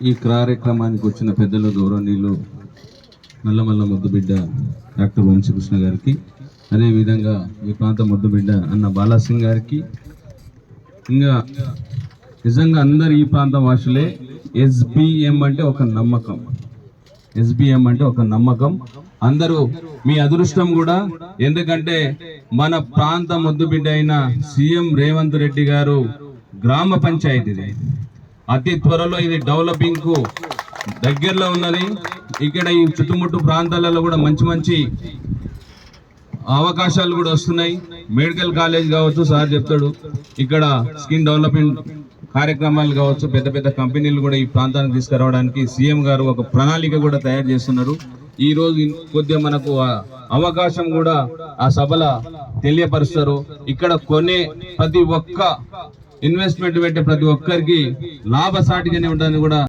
ఈ కార్యక్రమానికి వచ్చిన పెద్దలు గౌరవనీయులు నల్లమల్ల ముద్దుబిడ్డ డాక్టర్ వంశీకృష్ణ గారికి అదేవిధంగా ఈ ప్రాంత ముద్దుబిడ్డ అన్న బాలాసింగ్ గారికి ఇంకా నిజంగా అందరు ఈ ప్రాంతం వాసులే ఎస్బిఎం అంటే ఒక నమ్మకం. ఎస్బిఎం అంటే ఒక నమ్మకం. అందరూ మీ అదృష్టం కూడా ఎందుకంటే మన ప్రాంత ముద్దుబిడ్డ అయిన సీఎం రేవంత్ రెడ్డి గారు గ్రామ పంచాయతీది. అతి త్వరలో ఇది డెవలపింగ్కు దగ్గరలో ఉన్నది. ఇక్కడ ఈ చుట్టుముట్టు ప్రాంతాలలో కూడా మంచి మంచి అవకాశాలు కూడా వస్తున్నాయి. మెడికల్ కాలేజ్ కావచ్చు సార్ చెప్తాడు. ఇక్కడ స్కిన్ డెవలప్మెంట్ కార్యక్రమాలు కావచ్చు పెద్ద పెద్ద కంపెనీలు కూడా ఈ ప్రాంతానికి తీసుకురావడానికి సీఎం గారు ఒక ప్రణాళిక కూడా తయారు చేస్తున్నారు. ఈ రోజు కొద్దిగా మనకు అవకాశం కూడా ఆ సభల తెలియపరుస్తారు. ఇక్కడ కొనే ప్రతి ఒక్క ఇన్వెస్ట్మెంట్ పెట్టే ప్రతి ఒక్కరికి లాభసాటిగానే ఉండాలని కూడా